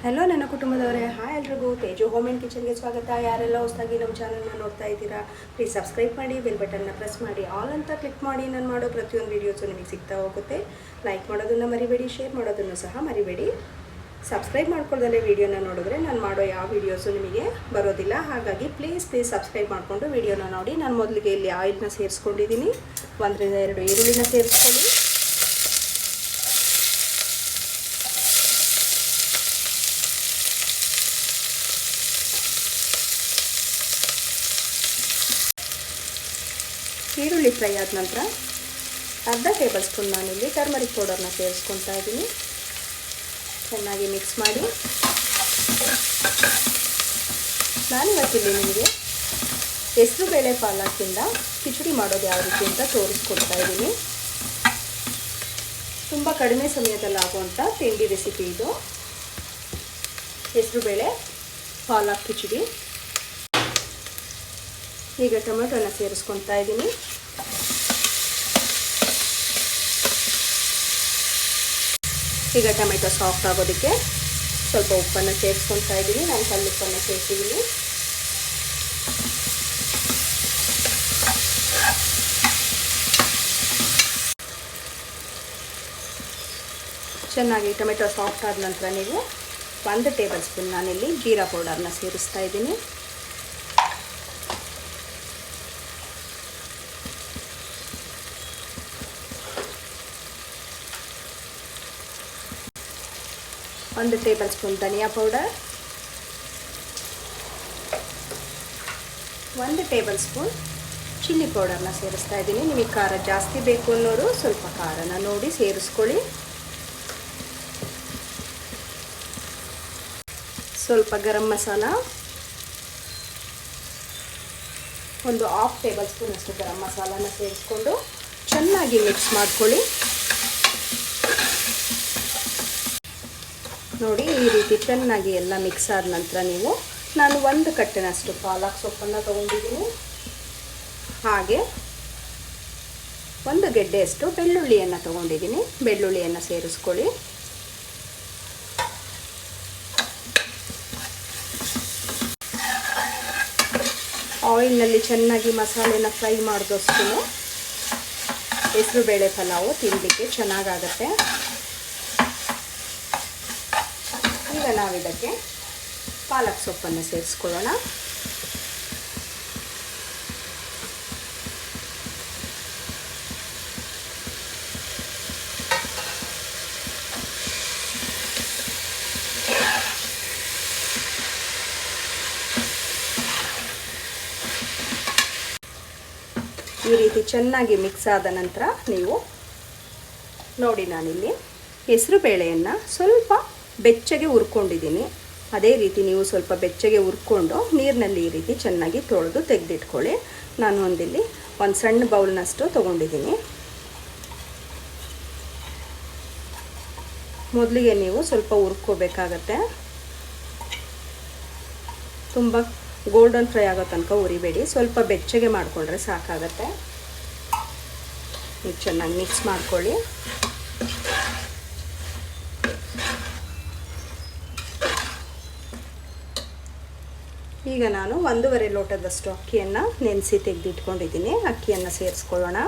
Hello ನನ್ನ ಕುಟುಂಬದವರೇ. Hi ಎಲ್ರಿಗೂ. Teju home and ಕಿಚನ್ಗೆ ಸ್ವಾಗತ. ಯಾರೆಲ್ಲ ಹೊಸದಾಗಿ ನಮ್ಮ ಚಾನಲ್ನ ನೋಡ್ತಾ ಇದ್ದೀರಾ ಪ್ಲೀಸ್ ಸಬ್ಸ್ಕ್ರೈಬ್ ಮಾಡಿ ಬೆಲ್ ಬಟನ್ನ ಪ್ರೆಸ್ ಮಾಡಿ. ಆಲ್ ಅಂತ ಕ್ಲಿಕ್ ಮಾಡಿ, ನಾನು ಮಾಡೋ ಪ್ರತಿಯೊಂದು ವೀಡಿಯೋಸು ನಿಮಗೆ ಸಿಗ್ತಾ ಹೋಗುತ್ತೆ. ಲೈಕ್ ಮಾಡೋದನ್ನು ಮರಿಬೇಡಿ ಶೇರ್ ಮಾಡೋದನ್ನು ಸಹ ಮರಿಬೇಡಿ. ಸಬ್ಸ್ಕ್ರೈಬ್ ಮಾಡ್ಕೊಳ್ದಲ್ಲೇ ವೀಡಿಯೋನ ನೋಡಿದ್ರೆ ನಾನು ಮಾಡೋ ಯಾವ ವೀಡಿಯೋಸು ನಿಮಗೆ ಬರೋದಿಲ್ಲ. ಹಾಗಾಗಿ ಪ್ಲೀಸ್ ಪ್ಲೀಸ್ ಸಬ್ಸ್ಕ್ರೈಬ್ ಮಾಡಿಕೊಂಡು ವೀಡಿಯೋನ ನೋಡಿ. ನಾನು ಮೊದಲಿಗೆ ಇಲ್ಲಿ ಆಯಿಲ್ನ ಸೇರಿಸ್ಕೊಂಡಿದ್ದೀನಿ. ಒಂದರಿಂದ ಎರಡು ಈರುಳ್ಳಿನ ಸೇರಿಸ್ಕೊಳ್ಳಿ. ಈರುಳ್ಳಿ ಫ್ರೈ ಆದ ನಂತರ ಅರ್ಧ ಟೇಬಲ್ ಸ್ಪೂನ್ ನಾನಿಲ್ಲಿ ಟರ್ಮರಿಕ್ ಪೌಡರ್ನ ಸೇರಿಸ್ಕೊತಾ ಇದ್ದೀನಿ. ಚೆನ್ನಾಗಿ ಮಿಕ್ಸ್ ಮಾಡಿ. ನಾನಿವತ್ತಿಲ್ಲಿ ನಿಮಗೆ ಹೆಸರುಬೇಳೆ ಪಾಲಕಿಂದ ಕಿಚಡಿ ಮಾಡೋದು ಯಾವ ರೀತಿ ಅಂತ ತೋರಿಸ್ಕೊಡ್ತಾ ಇದ್ದೀನಿ. ತುಂಬ ಕಡಿಮೆ ಸಮಯದಲ್ಲಿ ಆಗುವಂಥ ತಿಂಡಿ ರೆಸಿಪಿ ಇದು. ಹೆಸರುಬೇಳೆ ಪಾಲಕ್ ಕಿಚಡಿ. ಈಗ ಟೊಮೆಟೊನ ಸೇರಿಸ್ಕೊತಾ ಇದ್ದೀನಿ. ಈಗ ಟೊಮೆಟೊ ಸಾಫ್ಟ್ ಆಗೋದಕ್ಕೆ ಸ್ವಲ್ಪ ಉಪ್ಪನ್ನು ಸೇರಿಸ್ಕೊತಾ ಇದ್ದೀನಿ. ನಾನು ಕಲ್ಲುಪ್ಪನ್ನು ಸೇರಿಸಿದ್ದೀನಿ. ಚೆನ್ನಾಗಿ ಟೊಮೆಟೊ ಸಾಫ್ಟ್ ಆದ ನಂತರ ನೀವು ಒಂದು ಟೇಬಲ್ ಸ್ಪೂನ್ ನಾನಿಲ್ಲಿ ಜೀರಾ ಪೌಡರ್ನ ಸೇರಿಸ್ತಾ ಇದ್ದೀನಿ. ಒಂದು ಟೇಬಲ್ ಸ್ಪೂನ್ ಧನಿಯಾ ಪೌಡರ್. ಒಂದು ಟೇಬಲ್ ಸ್ಪೂನ್ ಚಿಲ್ಲಿ ಪೌಡರ್ನ ಸೇರಿಸ್ತಾ ಇದ್ದೀನಿ. ನಿಮಗೆ ಖಾರ ಜಾಸ್ತಿ ಬೇಕು ಅನ್ನೋರು ಸ್ವಲ್ಪ ಖಾರನ ನೋಡಿ ಸೇರಿಸ್ಕೊಳ್ಳಿ. ಸ್ವಲ್ಪ ಗರಂ ಮಸಾಲ. ಒಂದು ಹಾಫ್ ಟೇಬಲ್ ಸ್ಪೂನ್ ಅಷ್ಟು ಗರಂ ಮಸಾಲಾನ ಸೇರಿಸ್ಕೊಂಡು ಚೆನ್ನಾಗಿ ಮಿಕ್ಸ್ ಮಾಡ್ಕೊಳ್ಳಿ. ನೋಡಿ ಈ ರೀತಿ ಚೆನ್ನಾಗಿ ಎಲ್ಲ ಮಿಕ್ಸ್ ಆದ ನಂತರ ನೀವು, ನಾನು ಒಂದು ಕಟ್ಟಿನಷ್ಟು ಪಾಲಕ್ ಸೊಪ್ಪನ್ನು ತೊಗೊಂಡಿದ್ದೀನಿ. ಹಾಗೆ ಒಂದು ಗೆಡ್ಡೆಯಷ್ಟು ಬೆಳ್ಳುಳ್ಳಿಯನ್ನು ತೊಗೊಂಡಿದ್ದೀನಿ. ಬೆಳ್ಳುಳ್ಳಿಯನ್ನು ಸೇರಿಸ್ಕೊಳ್ಳಿ. ಆಯಿಲ್ನಲ್ಲಿ ಚೆನ್ನಾಗಿ ಮಸಾಲೆನ ಫ್ರೈ ಮಾಡಿದಷ್ಟು ಹೆಸರುಬೇಳೆ ಪಲಾವು ತಿನ್ನಲಿಕ್ಕೆ ಚೆನ್ನಾಗಾಗತ್ತೆ. ಈಗ ನಾವು ಇದಕ್ಕೆ ಪಾಲಕ್ ಸೊಪ್ಪನ್ನು ಸೇರಿಸ್ಕೊಳ್ಳೋಣ. ಈ ರೀತಿ ಚೆನ್ನಾಗಿ ಮಿಕ್ಸ್ ಆದ ನಂತರ ನೀವು ನೋಡಿ ನಾನಿಲ್ಲಿ ಹೆಸರು ಬೇಳೆಯನ್ನು ಸ್ವಲ್ಪ ಬೆಚ್ಚಗೆ ಹುರ್ಕೊಂಡಿದ್ದೀನಿ. ಅದೇ ರೀತಿ ನೀವು ಸ್ವಲ್ಪ ಬೆಚ್ಚಗೆ ಹುರ್ಕೊಂಡು ನೀರಿನಲ್ಲಿ ಈ ರೀತಿ ಚೆನ್ನಾಗಿ ತೊಳೆದು ತೆಗೆದಿಟ್ಕೊಳ್ಳಿ. ನಾನು ಒಂದಿಲ್ಲಿ ಒಂದು ಸಣ್ಣ ಬೌಲ್ನಷ್ಟು ತೊಗೊಂಡಿದ್ದೀನಿ. ಮೊದಲಿಗೆ ನೀವು ಸ್ವಲ್ಪ ಹುರ್ಕೋಬೇಕಾಗತ್ತೆ. ತುಂಬ ಗೋಲ್ಡನ್ ಫ್ರೈ ಆಗೋ ತನಕ ಉರಿಬೇಡಿ ಸ್ವಲ್ಪ ಬೆಚ್ಚಗೆ ಮಾಡಿಕೊಂಡ್ರೆ ಸಾಕಾಗತ್ತೆ. ನೀವು ಚೆನ್ನಾಗಿ ಮಿಕ್ಸ್ ಮಾಡ್ಕೊಳ್ಳಿ. ಈಗ ನಾನು ಒಂದೂವರೆ ಲೋಟದಷ್ಟು ಅಕ್ಕಿಯನ್ನು ನೆನೆಸಿ ತೆಗೆದಿಟ್ಕೊಂಡಿದ್ದೀನಿ. ಅಕ್ಕಿಯನ್ನು ಸೇರಿಸ್ಕೊಳ್ಳೋಣ.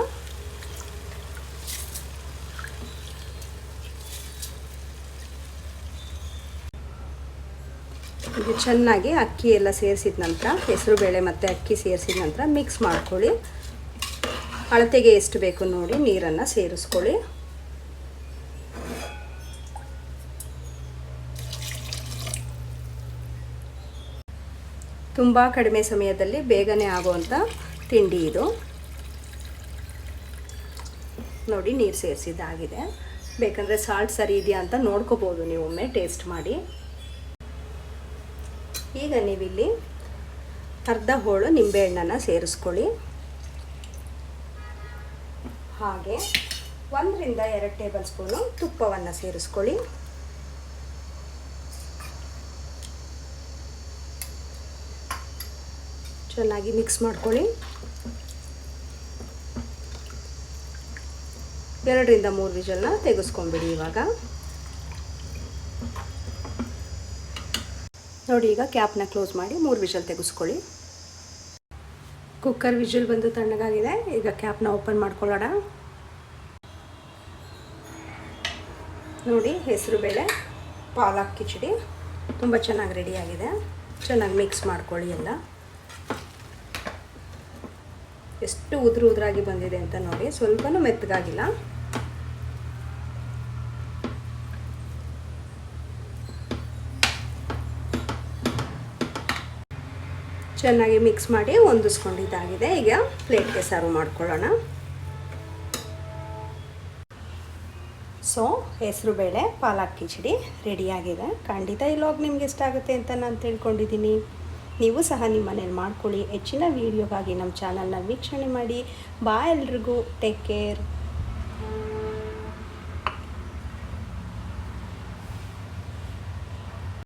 ಇದು ಚೆನ್ನಾಗಿ ಅಕ್ಕಿ ಎಲ್ಲ ಸೇರಿಸಿದ ನಂತರ ಹೆಸರುಬೇಳೆ ಮತ್ತು ಅಕ್ಕಿ ಸೇರಿಸಿದ ನಂತರ ಮಿಕ್ಸ್ ಮಾಡ್ಕೊಳ್ಳಿ. ಅಳತೆಗೆ ಎಷ್ಟು ಬೇಕು ನೋಡಿ ನೀರನ್ನು ಸೇರಿಸ್ಕೊಳ್ಳಿ. ತುಂಬ ಕಡಿಮೆ ಸಮಯದಲ್ಲಿ ಬೇಗನೆ ಆಗುವಂಥ ತಿಂಡಿ ಇದು. ನೋಡಿ, ನೀರು ಸೇರಿಸಿದ್ದಾಗಿದೆ. ಬೇಕಂದರೆ ಸಾಲ್ಟ್ ಸರಿ ಇದೆಯಾ ಅಂತ ನೋಡ್ಕೋಬೋದು ನೀವು ಒಮ್ಮೆ ಟೇಸ್ಟ್ ಮಾಡಿ. ಈಗ ನೀವಿಲ್ಲಿ ಅರ್ಧ ಹೋಳು ನಿಂಬೆಹಣ್ಣನ್ನು ಸೇರಿಸ್ಕೊಳ್ಳಿ. ಹಾಗೆ ಒಂದರಿಂದ ಎರಡು ಟೇಬಲ್ ಸ್ಪೂನು ತುಪ್ಪವನ್ನು ಸೇರಿಸ್ಕೊಳ್ಳಿ. ಚೆನ್ನಾಗಿ ಮಿಕ್ಸ್ ಮಾಡ್ಕೊಳ್ಳಿ. ಎರಡರಿಂದ ಮೂರು ವಿಜಲ್ನ ತೆಗೆಸ್ಕೊಂಬಿಡಿ ಇವಾಗ. ನೋಡಿ ಈಗ ಕ್ಯಾಪ್ನ ಕ್ಲೋಸ್ ಮಾಡಿ ಮೂರು ವಿಷಲ್ ತೆಗೆಸ್ಕೊಳ್ಳಿ. ಕುಕ್ಕರ್ ವಿಜಲ್ ಬಂದು ತಣ್ಣಗಾಗಿದೆ. ಈಗ ಕ್ಯಾಪ್ನ ಓಪನ್ ಮಾಡ್ಕೊಳ್ಳೋಣ. ನೋಡಿ ಹೆಸರು ಬೇಳೆ, ಪಾಲಕ್, ಕಿಚಡಿ. ತುಂಬ ಚೆನ್ನಾಗಿ ರೆಡಿಯಾಗಿದೆ ಚೆನ್ನಾಗಿ ಮಿಕ್ಸ್ ಮಾಡ್ಕೊಳ್ಳಿ ಎಲ್ಲ. ಎಷ್ಟು ಉದುರು ಉದುರಾಗಿ ಬಂದಿದೆ ಅಂತ ನೋಡಿ. ಸ್ವಲ್ಪನೂ ಮೆತ್ತಗಾಗಿಲ್ಲ. ಚೆನ್ನಾಗಿ ಮಿಕ್ಸ್ ಮಾಡಿ ಹೊಂದಿಸ್ಕೊಂಡಿದ್ದಾಗಿದೆ. ಈಗ ಪ್ಲೇಟ್ಗೆ ಸರ್ವ್ ಮಾಡ್ಕೊಳ್ಳೋಣ. ಸೊ, ಹೆಸರು ಬೇಳೆ, ಪಾಲಕ್ ಕಿಚಡಿ ರೆಡಿಯಾಗಿದೆ. ಖಂಡಿತ ಈ ಲಾಗ್ ನಿಮ್ಗೆ ಇಷ್ಟ ಆಗುತ್ತೆ ಅಂತ ನಾನು ತಿಳ್ಕೊಂಡಿದ್ದೀನಿ. ನೀವು ಸಹ ನಿಮ್ಮ ಮನೇಲಿ ಮಾಡ್ಕೊಳ್ಳಿ. ಹೆಚ್ಚಿನ ವೀಡಿಯೋಗಾಗಿ ನಮ್ಮ ಚಾನಲ್ನ ವೀಕ್ಷಣೆ ಮಾಡಿ. ಬಾ ಎಲ್ರಿಗೂ. Take care